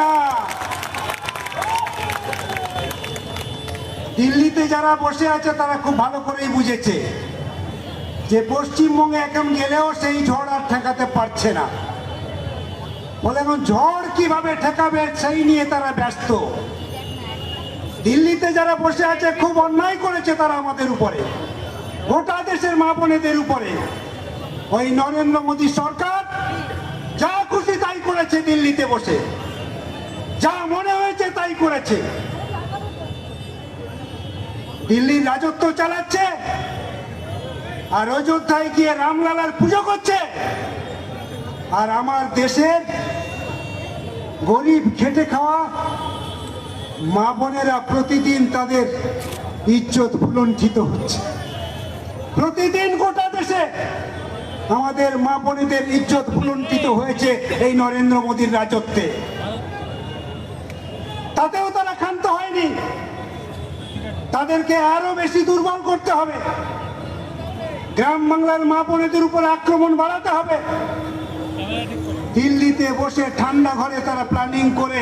না। দিল্লিতে যারা বসে আছে, তারা খুব ভালো করেই বুঝেছে যে পশ্চিমবঙ্গে এখন গেলেও সেই ঝড় আর ঠেকাতে পারছে না। বলে এখন ঝড় কীভাবে ঠেকাবে, সেই নিয়ে তারা ব্যস্ত। দিল্লিতে যারা বসে আছে, খুব অন্যায় করেছে তারা আমাদের উপরে। গোটা দেশের মা বোনেদের উপরে। ওই নরেন্দ্র মোদী সরকার যা খুশি তাই করেছে দিল্লিতে বসে। যা মনে হয়েছে তাই করেছে। দিল্লির রাজত্ব চালাচ্ছে, আর অযোধ্যায় গিয়ে রামলালার পুজো করছে। আর আমার দেশের গরিব খেটে খাওয়া মা বোনেরা প্রতিদিন তাদের ইজ্জত ভুলণ্ঠিত হচ্ছে। প্রতিদিন গোটা দেশে আমাদের মা বোনেদের ইজ্জত ভুলণ্ঠিত হয়েছে এই নরেন্দ্র মোদীর রাজত্বে তাতেও তারা হয়নি তাদেরকে আরও বেশি দুর্বল করতে হবে। গ্রাম বাংলার মা বোনেদের উপর আক্রমণ বাড়াতে হবে। দিল্লিতে বসে ঠান্ডা ঘরে তারা প্ল্যানিং করে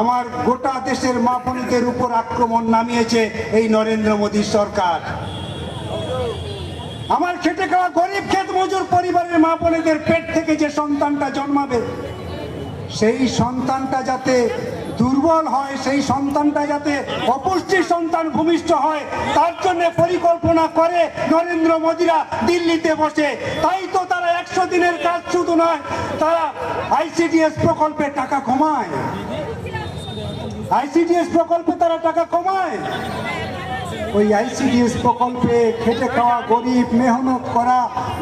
আমার গোটা দেশের মা বোনেদের উপর আক্রমণ নামিয়েছে এই নরেন্দ্র মোদী সরকার। আমার খেটে খাওয়া গরিব ক্ষেত মজুর পরিবারের মা বোনেদের পেট থেকে যে সন্তানটা জন্মাবে, সেই সন্তানটা যাতে দুর্বল হয় সেই সন্তানটা যাতে অপুষ্টির সন্তান ভূমিষ্ঠ হয়, তার জন্য পরিকল্পনা করে নরেন্দ্র মোদীরা দিল্লিতে বসে। তাই তো তারা একশো দিনের কাজ শুধু নয়, তারা আইসিডিএস প্রকল্পে টাকা কমায়। আইসিডিএস প্রকল্পে তারা টাকা কমায়। ওই আইসিডিএস প্রকল্পে খেটে খাওয়া গরিব, মেহনত করা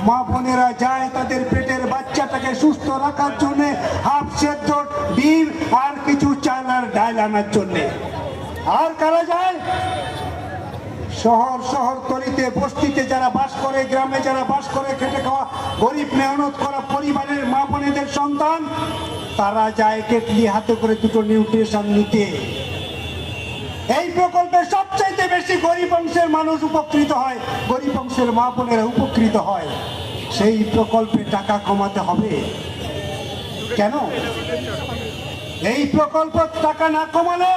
মা বোনেরা যায় তাদের পেটের বাচ্চাটাকে সুস্থ রাখার জন্য, হাফ সেদ্ধ ডিম আর কিছু চাল আর ডাল আনার জন্য। আর কারা যায়? শহর শহর তলিতে বস্তিতে যারা বাস করে, গ্রামে যারা বাস করে, খেটে খাওয়া গরিব, মেহনত করা পরিবারের মা বোনেদের সন্তান, তারা যায় কেটলি হাতে করে দুটো নিউট্রিশন নিতে। এই প্রকল্পে বেশি গরিব অংশের মানুষ উপকৃত হয়, গরিব অংশের মা বোনেরা উপকৃত হয়, সেই প্রকল্পে টাকা কমাতে হবে। কেন? এই প্রকল্প টাকা না কমালে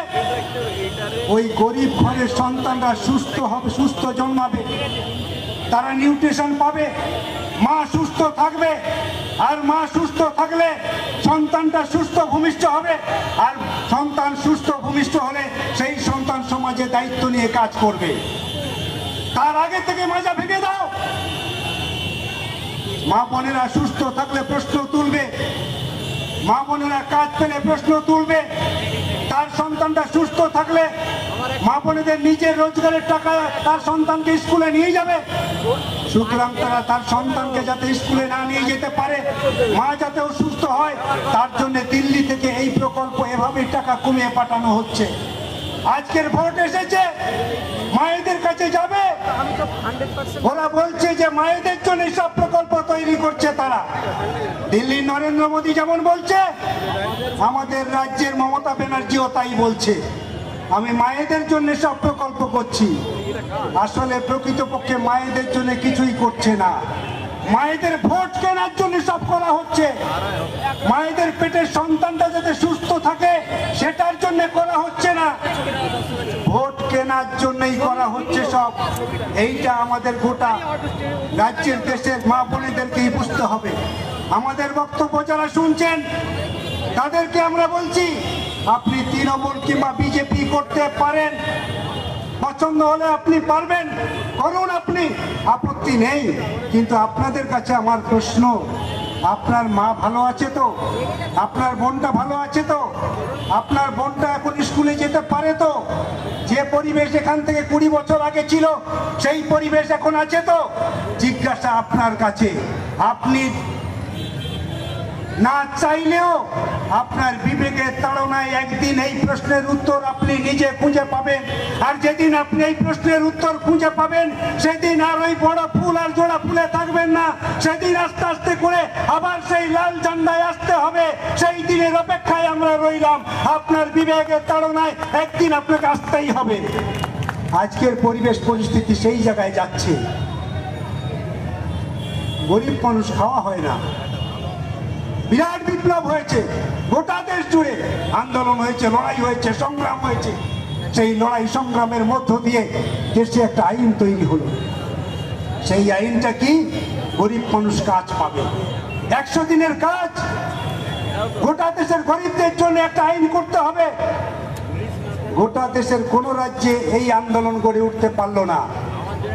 ওই গরিব ঘরের সন্তানরা সুস্থ হবে, সুস্থ জন্মাবে। তারা নিউট্রিশন পাবে। মা সুস্থ থাকবে আর মা সুস্থ থাকলে সন্তানটা সুস্থ ভূমিষ্ঠ হবে। আর সন্তান সুস্থ ভূমিষ্ঠ হলে সেই সন্তান সমাজে দায়িত্ব নিয়ে কাজ করবে। তার আগে থেকে মাজা ভেঙে দাও। মা বোনেরা সুস্থ থাকলে প্রশ্ন তুলবে। মা বোনেরা কাজ পেলে প্রশ্ন তুলবে। তার সন্তানটা সুস্থ থাকলে মা বোনেদের নিজের রোজগারের টাকা তার সন্তানকে স্কুলে নিয়ে যাবে। সুতরাং তারা তার সন্তানকে যাতে স্কুলে না নিয়ে যেতে পারে, মা যাতে অসুস্থ হয়, তার জন্য দিল্লি থেকে এই প্রকল্প এভাবেই টাকা কমিয়ে পাঠানো হচ্ছে। আজকের ভোট এসেছে, মায়েদের কাছে যাবে। ওরা বলছে যে মায়েদের জন্য সব প্রকল্প তৈরি করছে তারা। দিল্লির নরেন্দ্র মোদী যেমন বলছে, আমাদের রাজ্যের মমতা ব্যানার্জিও তাই বলছে। আমি মায়েদের জন্য সব প্রকল্প করছি। আসলে প্রকৃতপক্ষে মায়েদের জন্য কিছুই করছে না। মায়েদের ভোট কেনার জন্য সব করা হচ্ছে। মায়েদের পেটের সন্তানটা যাতে সুস্থ থাকে, সেটার জন্য করা হচ্ছে না। ভোট কেনার জন্যই করা হচ্ছে সব। এইটা আমাদের গোটা রাজ্যের দেশের মা বোনেদেরকেই বুঝতে হবে। আমাদের বক্তব্য যারা শুনছেন, তাদেরকে আমরা বলছি আপনি তৃণমূল কিংবা বিজেপি করতে পারেন। পছন্দ হলে আপনি পারবেন, করুন আপনি। আপত্তি নেই, কিন্তু আপনাদের কাছে আমার প্রশ্ন, আপনার মা ভালো আছে তো? আপনার বোনটা ভালো আছে তো? আপনার বোনটা এখন স্কুলে যেতে পারে তো? যে পরিবেশ এখান থেকে কুড়ি বছর আগে ছিল, সেই পরিবেশ এখন আছে তো? জিজ্ঞাসা আপনার কাছে। আপনি না চাইলেও আপনার বিবেকের তাড়নায় একদিন এই প্রশ্নের উত্তর আপনি নিজে খুঁজে পাবেন। আর যেদিন আপনি এই প্রশ্নের উত্তর খুঁজে পাবেন, সেদিন আর ওই বড় ফুল আর জোড়া ফুলে থাকবেন না। সেদিন আস্তে আস্তে করে আবার সেই লাল ঝান্ডায় আসতে হবে। সেই দিনের অপেক্ষায় আমরা রইলাম। আপনার বিবেকের তাড়নায় একদিন আপনাকে আসতেই হবে। আজকের পরিবেশ পরিস্থিতি সেই জায়গায় যাচ্ছে। গরিব মানুষ খাওয়া হয় না। বিরাট বিপ্লব হয়েছে। গোটা দেশ জুড়ে আন্দোলন হয়েছে, লড়াই হয়েছে, সংগ্রাম হয়েছে। সেই লড়াই সংগ্রামের মধ্য দিয়ে দেশে একটা আইন তৈরি হলো। সেই আইনটা কি? গরিব মানুষ কাজ পাবে। একশো দিনের কাজ। গোটা দেশের গরিবদের জন্য একটা আইন করতে হবে। গোটা দেশের কোন রাজ্যে এই আন্দোলন গড়ে উঠতে পারল না।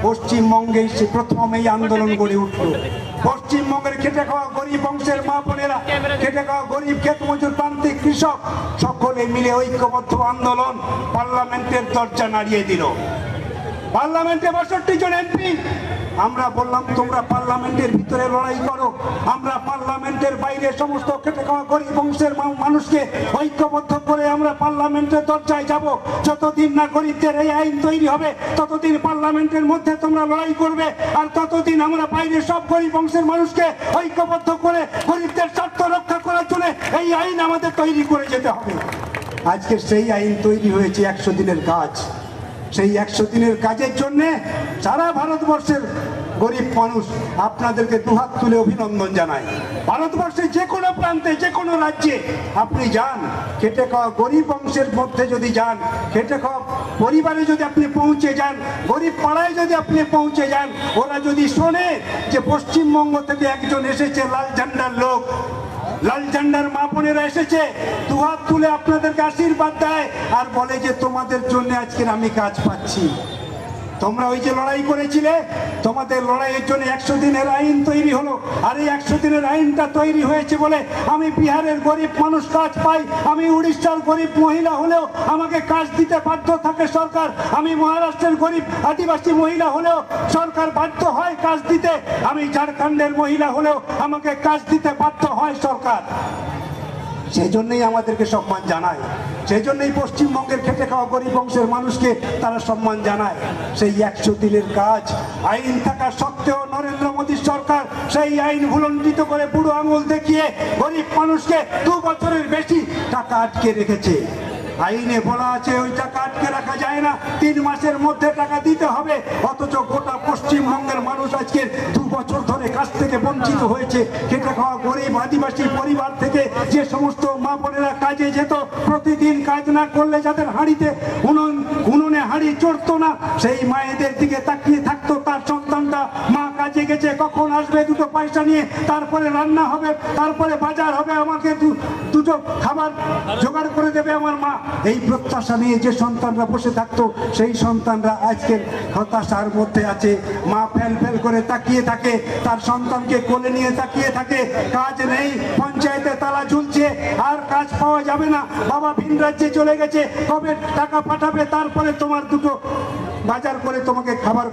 পশ্চিমবঙ্গে সে প্রথম এই আন্দোলন গড়ে উঠল। পশ্চিমবঙ্গের খেটে খাওয়া গরিব বংশের মা বোনেরা, খেটে খাওয়া গরিব খেত মজুর প্রান্তিক কৃষক, সকলে মিলে ঐক্যবদ্ধ আন্দোলন পার্লামেন্টের দরজা নাড়িয়ে দিল। পার্লামেন্টে বাষট্টি জন এমপি আমরা বললাম, তোমরা পার্লামেন্টের ভিতরে লড়াই করো। আমরা পার্লামেন্টের বাইরে সমস্ত খেটে খাওয়া গরিব বংশের মানুষকে ঐক্যবদ্ধ করে আমরা পার্লামেন্টের দরজায় যাব। যতদিন না গরিবদের এই আইন তৈরি হবে, ততদিন পার্লামেন্টের মধ্যে তোমরা লড়াই করবে। আর ততদিন আমরা বাইরে সব গরিব বংশের মানুষকে ঐক্যবদ্ধ করে গরিবদের স্বার্থ রক্ষা করার জন্য এই আইন আমাদের তৈরি করে যেতে হবে। আজকে সেই আইন তৈরি হয়েছে একশো দিনের কাজ। সেই একশো দিনের কাজের জন্যে সারা ভারতবর্ষের গরিব মানুষ আপনাদেরকে দুহাত তুলে অভিনন্দন জানায় ভারতবর্ষের যে কোনো প্রান্তে, যে কোনো রাজ্যে আপনি যান, খেটে খাওয়া গরিব অংশের মধ্যে যদি যান, খেটে খাওয়া পরিবারে যদি আপনি পৌঁছে যান, গরিব পাড়ায় যদি আপনি পৌঁছে যান, ওরা যদি শোনে যে পশ্চিমবঙ্গ থেকে একজন এসেছে লাল ঝান্ডার লোক লাল ঝান্ডার মা বোনেরা এসেছে, দুহাত তুলে আপনাদেরকে আশীর্বাদ দেয় আর বলে যে তোমাদের জন্য আজকের আমি কাজ পাচ্ছি। তোমরা ওই যে লড়াই করেছিলে, তোমাদের লড়াইয়ের জন্য একশো দিনের আইন তৈরি হলো, আর এই একশো দিনের আইনটা তৈরি হয়েছে বলে আমি বিহারের গরিব মানুষ কাজ পাই, আমি উড়িষ্যার গরিব মহিলা হলেও আমাকে কাজ দিতে বাধ্য থাকে সরকার, আমি মহারাষ্ট্রের গরিব আদিবাসী মহিলা হলেও সরকার বাধ্য হয় কাজ দিতে, আমি ঝাড়খণ্ডের মহিলা হলেও আমাকে কাজ দিতে বাধ্য হয় সরকার। সেই জন্যই আমাদেরকে সম্মান জানায়। সেই জন্যই পশ্চিমবঙ্গের খেটে খাওয়া গরিব বংশের মানুষকে তারা সম্মান জানায়। সেই একশো দিনের কাজ, আইন থাকা সত্ত্বেও নরেন্দ্র মোদীর সরকার সেই আইন ভুলণ্ডিত করে বুড়ো আঙুল দেখিয়ে গরিব মানুষকে দু বছরের বেশি টাকা আটকে রেখেছে। আইনে বলা আছে ওই টাকা আটকে রাখা যায় না। তিন মাসের মধ্যে টাকা দিতে হবে, অথচ গোটা পশ্চিমবঙ্গের মানুষ আজকে দু বছর ধরে কাছ থেকে বঞ্চিত হয়েছে। খেটে খাওয়া গরিব আদিবাসী পরিবার থেকে যে সমস্ত মা বোনেরা কাজে যেত, প্রতিদিন কাজ না করলে যাদের হাঁড়িতে উনুন উনুনে হাঁড়ি চড়তো না, সেই মায়েদের দিকে তাকিয়ে থাকতো তার সন্তানটা, মা কাজে গেছে, কখন আসবে দুটো পয়সা নিয়ে? তারপরে রান্না হবে, তারপরে বাজার হবে, আমাকে দুটো খাবার জোগাড় করে দেবে আমার মা। এই প্রত্যাশা নিয়ে যে সন্তানরা বসে থাকতো, সেই সন্তানরা আজকের হতাশার মধ্যে আছে। মা ফেল ফেল করে তাকিয়ে থাকে, তার সন্তানকে কোলে নিয়ে তাকিয়ে থাকে। কাজ নেই, পঞ্চায়েতে তালা ঝুলছে, আর কাজ পাওয়া যাবে না। বাবা ভিন রাজ্যে চলে গেছে, কবে টাকা পাঠাবে, তারপরে তোমার দুটো বাজার করে তোমাকে খাবার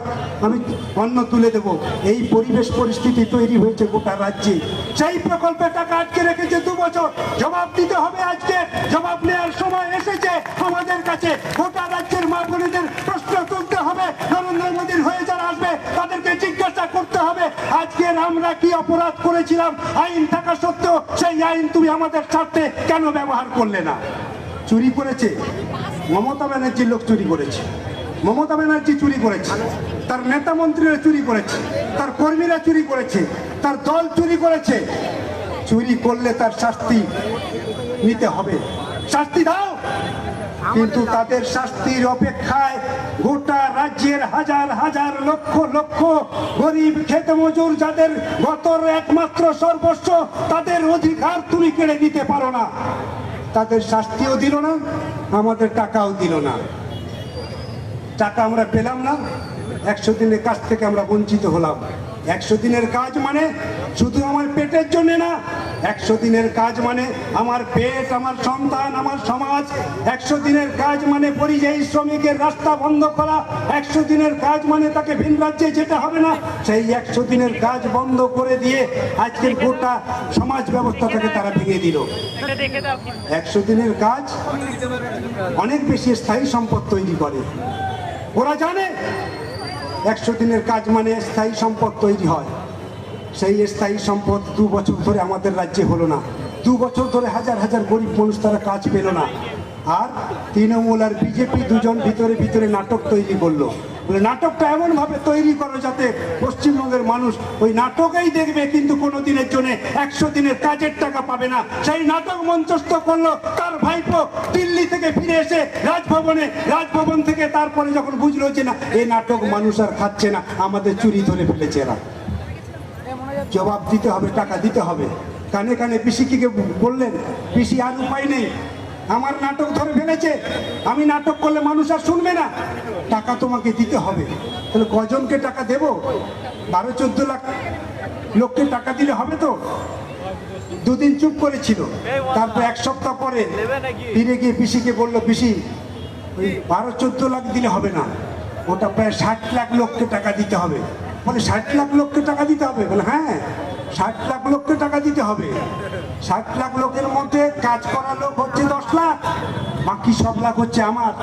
আমি অন্ন তুলে দেব। এই পরিবেশ পরিস্থিতি তৈরি হয়েছে গোটা রাজ্যে। সেই প্রকল্পে টাকা আটকে রেখেছে দু বছর। জবাব দিতে হবে আজকে। জবাব নেওয়ার সময় এসেছে আমাদের কাছে। গোটা রাজ্যের মা বোনেদের প্রশ্ন তুলতে হবে। নরেন্দ্র মোদীর হয়ে যারা আসবে, তাদেরকে জিজ্ঞাসা করতে হবে আজকের আমরা কি অপরাধ করেছিলাম? আইন থাকা সত্ত্বেও সেই আইন তুমি আমাদের স্বার্থে কেন ব্যবহার করলে না? চুরি করেছে? মমতা ব্যানার্জির লোক চুরি করেছে। মমতা ব্যানার্জি চুরি করেছে, তার নেতা মন্ত্রীরা চুরি করেছে, তার কর্মীরা চুরি করেছে, তার দল চুরি করেছে। চুরি করলে তার শাস্তি নিতে হবে। শাস্তি দাও। কিন্তু তাদের শাস্তির অপেক্ষায় গোটা রাজ্যের হাজার হাজার, লক্ষ লক্ষ গরিব খেতে মজুর যাদের গতর একমাত্র সর্বস্ব, তাদের অধিকার তুমি কেড়ে নিতে পারো না। তাদের শাস্তিও দিল না, আমাদের টাকাও দিল না। টাকা আমরা পেলাম না। একশো দিনের কাজ থেকে আমরা বঞ্চিত হলাম। একশো দিনের কাজ মানে শুধু আমার পেটের জন্য না, একশো দিনের কাজ মানে আমার পেট, আমার সন্তান, আমার সমাজ। একশো দিনের কাজ মানে পরিযায়ী শ্রমিকের রাস্তা বন্ধ করা। একশো দিনের কাজ মানে তাকে ভিন রাজ্যে যেতে হবে না। সেই একশো দিনের কাজ বন্ধ করে দিয়ে আজকের গোটা সমাজ ব্যবস্থাটাকে তারা ভেঙে দিল। একশো দিনের কাজ অনেক বেশি স্থায়ী সম্পদ তৈরি করে। ওরা জানে। একশো দিনের কাজ মানে স্থায়ী সম্পদ তৈরি হয়। সেই স্থায়ী সম্পদ দু বছর ধরে আমাদের রাজ্যে হলো না। দু বছর ধরে হাজার হাজার গরিব মানুষ তারা কাজ পেল না। আর তৃণমূল আর বিজেপি দুজন ভিতরে ভিতরে নাটক তৈরি করল। নাটকটা এমনভাবে তৈরি করো যাতে পশ্চিমবঙ্গের মানুষ ওই নাটকেই দেখবে, কিন্তু কোনো দিনের জন্য একশো দিনের কাজের টাকা পাবে না। সেই নাটক মঞ্চস্থ করল তার ভাইপো দিল্লি থেকে ফিরে এসে রাজভবনে, রাজভবন থেকে তারপরে যখন বুঝলো যে না এই নাটক মানুষ আর খাচ্ছে না, আমাদের চুরি ধরে ফেলেছে এরা। জবাব দিতে হবে, টাকা দিতে হবে। কানে কানে পিসিকে বললেন, পিসি আর উপায় নেই। আমার নাটক ধরে ফেলেছে আমি নাটক করলে মানুষ আর শুনবে না। টাকা তোমাকে দিতে হবে। তাহলে কজনকে টাকা দেব? বারো, চোদ্দ লাখ লোককে টাকা দিলে হবে তো? দুদিন চুপ করেছিল। তারপর এক সপ্তাহ পরে ফিরে গিয়ে পিসিকে বলল, পিসি, ওই বারো, চোদ্দ লাখ দিলে হবে না। ওটা প্রায় ষাট লাখ লোককে টাকা দিতে হবে। বলে, ষাট লাখ লোককে টাকা দিতে হবে? বলে হ্যাঁ ষাট লাখ লোককে টাকা দিতে হবে। ষাট লাখ লোকের মধ্যে কাজ করা লোক হচ্ছে দশ লাখ, বাকি সব লাখ হচ্ছে আমার।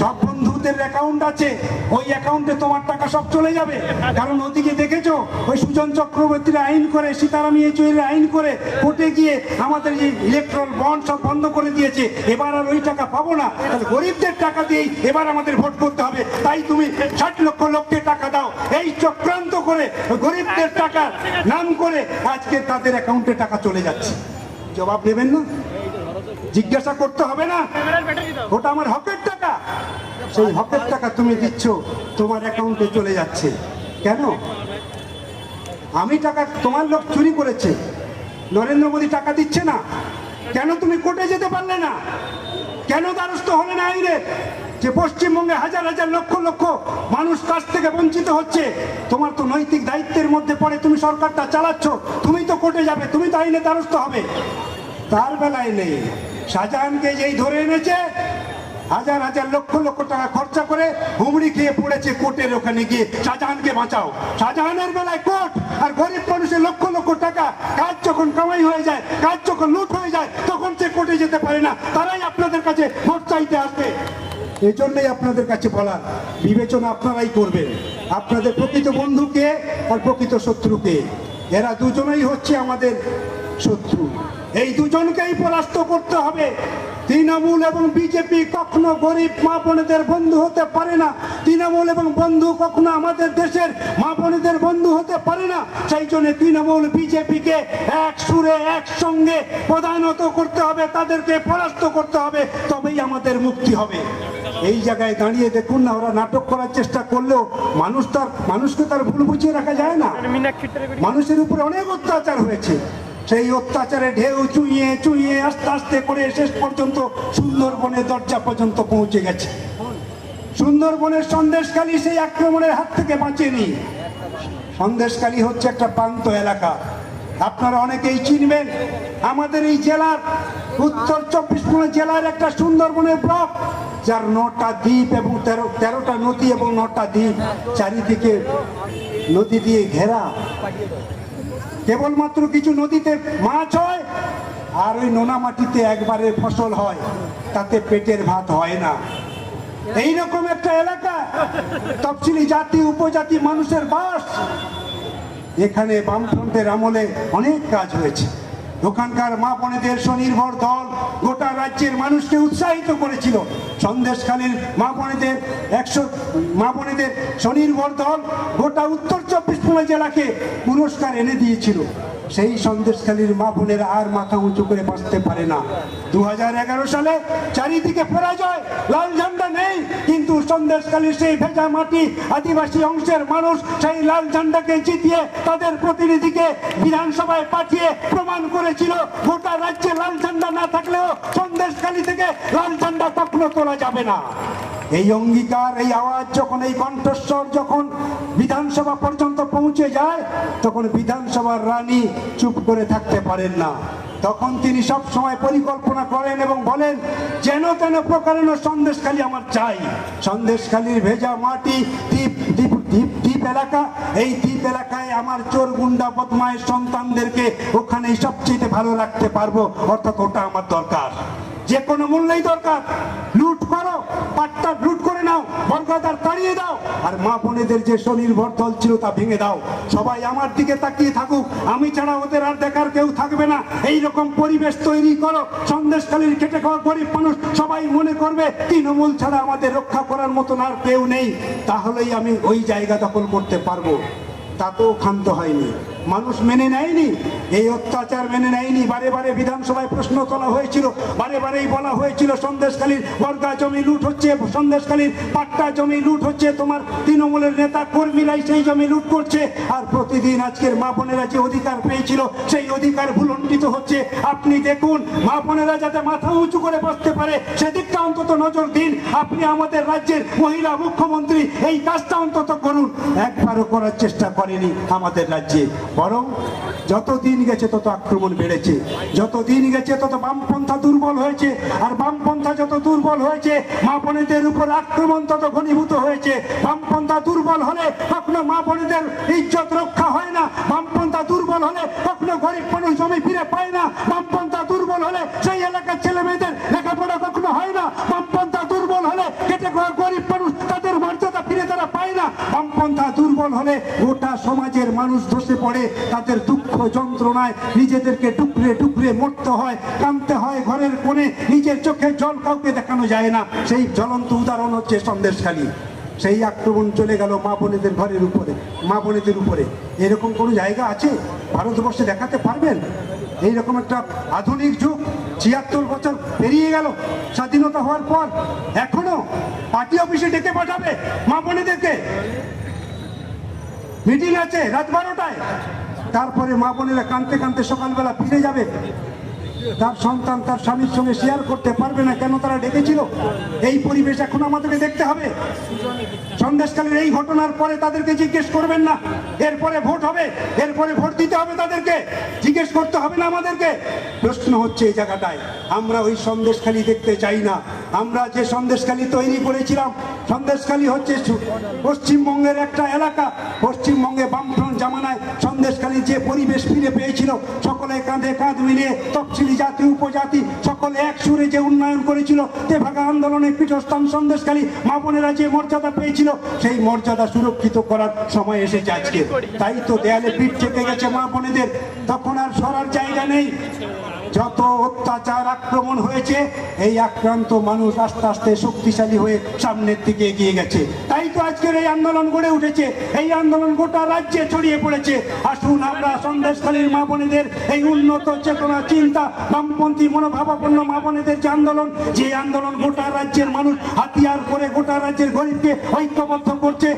সব বন্ধুদের অ্যাকাউন্ট আছে, ওই অ্যাকাউন্টে তোমার টাকা সব চলে যাবে। কারণ ওদিকে দেখেছ, ওই সুজন চক্রবর্তীরা আইন করে, সীতারাম ইয়েচুরিরা আইন করে, কোর্টে গিয়ে আমাদের যে ইলেকট্রল বন্ড সব বন্ধ করে দিয়েছে, এবার আর ওই টাকা পাবো না। তাহলে গরিবদের টাকা দিয়েই এবার আমাদের ভোট করতে হবে। তাই তুমি ষাট লক্ষ লোককে টাকা দাও। এই চক্রান্ত করে গরিবদের টাকা নাম করে আজকে তাদের অ্যাকাউন্টে টাকা চলে যাচ্ছে। জবাব দেবেন না? জিজ্ঞাসা করতে হবে না। ওটা আমার হকের টাকা। সেই হকের টাকা তুমি দিচ্ছ তোমার অ্যাকাউন্টে চলে যাচ্ছে। কেন? আমি টাকা তোমার লোক চুরি করেছে। নরেন্দ্র মোদী টাকা দিচ্ছে না। কেন তুমি কোর্টে যেতে পারলে না? কেন দ্বারস্থ হলে না আইনের? যে পশ্চিমবঙ্গে হাজার হাজার লক্ষ লক্ষ মানুষ কাছ থেকে বঞ্চিত হচ্ছে, তোমার তো নৈতিক দায়িত্বের মধ্যে পড়ে, তুমি সরকারটা চালাচ্ছ, তুমি তো কোর্টে যাবে, তুমি তো আইনে দ্বারস্থ হবে। তার বেলায় নেই। শাহজাহানকে যেই ধরে এনেছে, হাজার হাজার লক্ষ লক্ষ টাকা খরচা করে হুমড়ি খেয়ে পড়েছে কোর্টের ওখানে গিয়ে। শাহজাহানকে বাঁচাও। শাহজাহানের বেলায় কোর্ট আর গরিব মানুষের লক্ষ লক্ষ টাকা, কাজ যখন কামাই হয়ে যায়, কাজ যখন লুট হয়ে যায়, তখন সে কোর্টে যেতে পারে না। তারাই আপনাদের কাছে ভোট চাইতে আসবে। এই জন্যই আপনাদের কাছে বলা বিবেচনা আপনারাই করবেন। আপনাদের প্রকৃত বন্ধুকে আর প্রকৃত শত্রুকে। এরা দুজনেই হচ্ছে আমাদের শত্রু। এই দুজনকেই পরাস্ত করতে হবে। তৃণমূল এবং বিজেপি কখনো গরিব মা বোনেদের বন্ধু হতে পারে না। তৃণমূল এবং বন্ধু কখনো আমাদের দেশের মা বোনেদের বন্ধু হতে পারে না। সেই জন্য তৃণমূল বিজেপিকে এক সুরে একসঙ্গে প্রধানত করতে হবে, তাদেরকে পরাস্ত করতে হবে, তবেই আমাদের মুক্তি হবে। এই জায়গায় দাঁড়িয়ে দেখুন না ওরা নাটক করার চেষ্টা করলেও মানুষ তার মানুষকে তার ভুল বুঝিয়ে রাখা যায় না। মানুষের উপরে অনেক অত্যাচার হয়েছে। সেই অত্যাচারে ঢেউ চুইয়ে চুইয়ে আস্তে আস্তে করে শেষ পর্যন্ত সুন্দরবনের দরজা পর্যন্ত পৌঁছে গেছে। সুন্দরবনের সন্দেশকালী সেই আক্রমণের হাত থেকে বাঁচেনি। সন্দেশকালী হচ্ছে একটা প্রান্ত এলাকা। আপনারা অনেকেই চিনবেন আমাদের এই জেলার উত্তর চব্বিশ পরগনা জেলার একটা সুন্দরবনের ব্লক, যার নটা দ্বীপ এবং তেরো, তেরোটা নদী এবং নটা দ্বীপ চারিদিকে নদী দিয়ে ঘেরা। কেবলমাত্র কিছু নদীতে মাছ হয়, আর ওই নোনা মাটিতে একবারে ফসল হয়, তাতে পেটের ভাত হয় না। এইরকম একটা এলাকা, তফসিলি জাতি, উপজাতি মানুষের বাস। এখানে বামফ্রন্টের আমলে অনেক কাজ হয়েছে। ওখানকার মা বোনেদের স্বনির্ভর দল গোটা রাজ্যের মানুষকে উৎসাহিত করেছিল। সন্দেশকালীন মা বোনেদের একশো, মা বোনেদের স্বনির্ভর দল গোটা উত্তর চব্বিশ পরগনা জেলাকে পুরস্কার এনে দিয়েছিল। সেই সন্দেশখালীর মা বোনের আর মাথা উঁচু করে বাঁচতে পারে না। দু হাজার এগারো সালে চারিদিকে পরাজয়, লাল ঝান্ডা নেই, কিন্তু সন্দেশখালীর সেই ভেজা মাটি আদিবাসী অংশের মানুষ সেই লাল ঝান্ডাকে জিতিয়ে তাদের প্রতিনিধিকে বিধানসভায় পাঠিয়ে প্রমাণ করেছিল, গোটা রাজ্যে লাল ঝান্ডা না থাকলেও সন্দেশখালী থেকে লাল ঝান্ডা কখনো তোলা যাবে না। এই অঙ্গীকার, এই আওয়াজ যখন, এই কণ্ঠস্বর যখন বিধানসভা পর্যন্ত পৌঁছে যায়, তখন বিধানসভার রানী চুপ করে থাকতে পারেন না। তখন তিনি সব সময় পরিকল্পনা করেন এবং বলেন, যেন, তেন প্রকারেণ সন্দেশখালী আমার চাই। সন্দেশখালীর ভেজা মাটি, দ্বীপ দ্বীপ দ্বীপ দ্বীপ এলাকা, এই দ্বীপ এলাকায় আমার চোর গুন্ডা বদমায়ের সন্তানদেরকে ওখানেই সবচেয়ে ভালো রাখতে পারব, অর্থাৎ ওটা আমার দরকার। যে কোনো মূল্যেই দরকার। লুট করো, পাট্টা লুট করে নাও, বর্গাদার তাড়িয়ে দাও, আর মা বোনেদের যে স্বনির্ভর দল ছিল তা ভেঙে দাও। সবাই আমার দিকে তাকিয়ে থাকুক, আমি ছাড়া ওদের আর দেখার কেউ থাকবে না। এই রকম পরিবেশ তৈরি করো সন্দেশকালীর খেটে খাওয়া গরিব মানুষ সবাই মনে করবে, তৃণমূল ছাড়া আমাদের রক্ষা করার মতন আর কেউ নেই। তাহলেই আমি ওই জায়গা দখল করতে পারব। তাতেও ক্ষান্ত হয়নি। মানুষ মেনে নেয়নি, এই অত্যাচার মেনে নেয়নি। বারে বারে বিধানসভায় প্রশ্ন তোলা হয়েছিল, বারে বারেই বলা হয়েছিল সন্দেশকালীর বর্গা জমি লুট হচ্ছে সন্দেশকালীর পাট্টা জমি লুট হচ্ছে, তোমার তৃণমূলের নেতা কর্মীরাই সেই জমি লুট করছে, আর প্রতিদিন আজকের মা বোনেরা যে অধিকার পেয়েছিল, সেই অধিকার ভুলণ্ডিত হচ্ছে। আপনি দেখুন, মা বোনেরা যাতে মাথা উঁচু করে বসতে পারে, সেদিকটা অন্তত নজর দিন। আপনি আমাদের রাজ্যের মহিলা মুখ্যমন্ত্রী, এই কাজটা অন্তত করুন। একবারও করার চেষ্টা করেনি আমাদের রাজ্যে। বরং যত দিন গেছে তত আক্রমণ বেড়েছে। যত দিন গেছে তত বামপন্থা দুর্বল হয়েছে। আর বামপন্থা যত দুর্বল হয়েছে, মা বোনেদের উপর আক্রমণ তত ঘনীভূত হয়েছে। বামপন্থা দুর্বল হলে কখনো মা বোনেদের ইজ্জত রক্ষা হয় না। বামপন্থা দুর্বল হলে কখনো গরিব মানুষ জমি ফিরে পায় না। বামপন্থা দুর্বল হলে সেই এলাকার ছেলে মেয়েদের লেখাপড়া কখনো হয় না। বামপন্থা দুর্বল হলে কেটে গরিব মানুষ তাদের মর্যাদা ফিরে তারা পায় না। বামপন্থা দুর্বল হলে গোটা সমাজের মানুষ ধসে পড়ে, তাদের দুঃখ যন্ত্রণায় নিজেদেরকে টুকরে টুকরে মরতে হয় কাঁদতে হয় ঘরের কোণে, নিজের চোখে জল কাউকে দেখানো যায় না। সেই জ্বলন্ত উদাহরণ হচ্ছে সন্দেশখালী। সেই আক্রমণ চলে গেল মা বোনেদের ঘরের উপরে, মা বোনেদের উপরে। এরকম কোনো জায়গা আছে? ভারতবর্ষে দেখাতে পারবেন? এইরকম একটা আধুনিক যুগ, ছিয়াত্তর বছর পেরিয়ে গেল, স্বাধীনতা হওয়ার পর, এখনও পার্টি অফিসে ডেকে পাঠাবে মা বোনেদেরকে? মিটিং আছে রাত বারোটায়। তারপরে মা বোনেরা কানতে কানতে সকালবেলা ফিরে যাবে। তার সন্তান তার স্বামীর সঙ্গে শেয়ার করতে পারবে না, কেন তারা ডেকেছিল? এই পরিবেশ এখন আমাদেরকে দেখতে হবে। সন্দেশকালের এই ঘটনার পরে তাদেরকে জিজ্ঞেস করবেন না। এরপরে ভোট হবে, এরপরে ভোট দিতে হবে তাদেরকে। জিজ্ঞেস করতে হবে না আমাদেরকে। প্রশ্ন হচ্ছে এই জায়গাটায়, আমরা ওই সন্দেশখালি দেখতে চাই না। আমরা যে সন্দেশখালি তৈরি করেছিলাম, সন্দেশখালি হচ্ছে পশ্চিমবঙ্গের একটা এলাকা। পশ্চিমবঙ্গে বামফ্রন্ট জামানায় সন্দেশকালীন যে পরিবেশ ফিরে পেয়েছিল, সকলে কাঁধে কাঁধ মিলিয়ে তফসিলি জাতি, উপজাতি, সকলে এক সুরে যে উন্নয়ন করেছিল, তেভাগা আন্দোলনের পীঠস্থান সন্দেশকালী মা বোনেরা যে মর্যাদা পেয়েছিল, সেই মর্যাদা সুরক্ষিত করার সময় এসেছে আজকে। তাই তো দেয়ালে পিঠ থেকে গেছে মা তখন আর সরার জায়গা নেই। যত অত্যাচার আক্রমণ হয়েছে, এই আক্রান্ত মানুষ আস্তে আস্তে শক্তিশালী হয়ে সামনের দিকে এগিয়ে গেছে। তাই তো আজকের এই আন্দোলন গড়ে উঠেছে। এই আন্দোলন গোটা রাজ্যে ছড়িয়ে পড়েছে। আসুন আমরা সন্দেশখালীর মা বোনেদের এই উন্নত চেতনা, চিন্তা, বামপন্থী মনোভাবাপন্ন মা বোনেদের যে আন্দোলন যে আন্দোলন গোটা রাজ্যের মানুষ হাতিয়ার করে গোটা রাজ্যের গরিবকে ঐক্যবদ্ধ করছে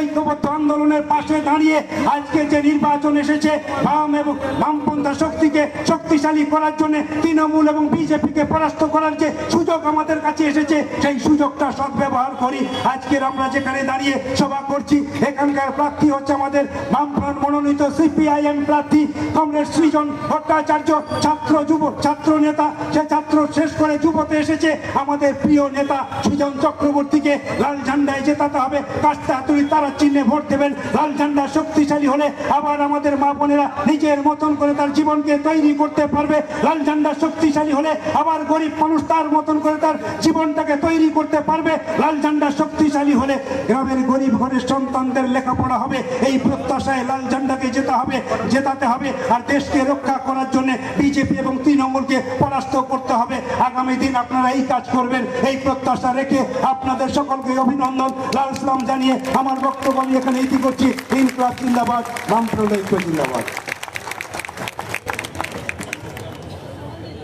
ঐক্যবদ্ধ আন্দোলনের পাশে দাঁড়িয়ে আজকে যে নির্বাচন এসেছে, বাম এবং বামপন্থা শক্তিকে শক্তিশালী করার জন্য তৃণমূল এবং বিজেপিকে পরাস্ত করার যে সুযোগ আমাদের কাছে এসেছে, সেই সুযোগটা সদ্ব্যবহার করি। আজকের আমরা যেখানে দাঁড়িয়ে সভা করছি, এখানকার প্রার্থী হচ্ছে আমাদের বামফ্রন্ট মনোনীত সিপিআইএম প্রার্থী কংগ্রেস সৃজন ভট্টাচার্য, ছাত্র যুব, ছাত্র নেতা। সে ছাত্র শেষ করে যুবতে এসেছে। আমাদের প্রিয় নেতা সৃজন চক্রবর্তীকে লাল ঝান্ডায় জেতাতে হবে। কাস্তে হাতুড়ি তারা চিহ্নে ভোট দেবেন। লাল ঝান্ডা শক্তিশালী হলে আবার আমাদের মা বোনেরা নিজের মতন করে তার জীবনকে তৈরি করতে পারবে। লাল ঝান্ডা শক্তিশালী হলে আবার গরিব মানুষ তার মতন করে তার জীবনটাকে তৈরি করতে পারবে। লাল ঝান্ডা শক্তিশালী হলে গ্রামের গরিব ঘরের সন্তানদের লেখাপড়া হবে। এই প্রত্যাশায় লাল ঝান্ডাকে যেতে হবে, জেতাতে হবে আর দেশকে রক্ষা করার জন্য বিজেপি এবং তৃণমূলকে পরাস্ত করতে হবে। আগামী দিন আপনারা এই কাজ করবেন। এই প্রত্যাশা রেখে আপনাদের সকলকে অভিনন্দন। লাল ইসলাম জানিয়ে আমার বক্তব্য আমি এখানে ইতি করছি। ইনকলাব জিন্দাবাদ বামফ্রন্ট ঐক্য জিন্দাবাদ।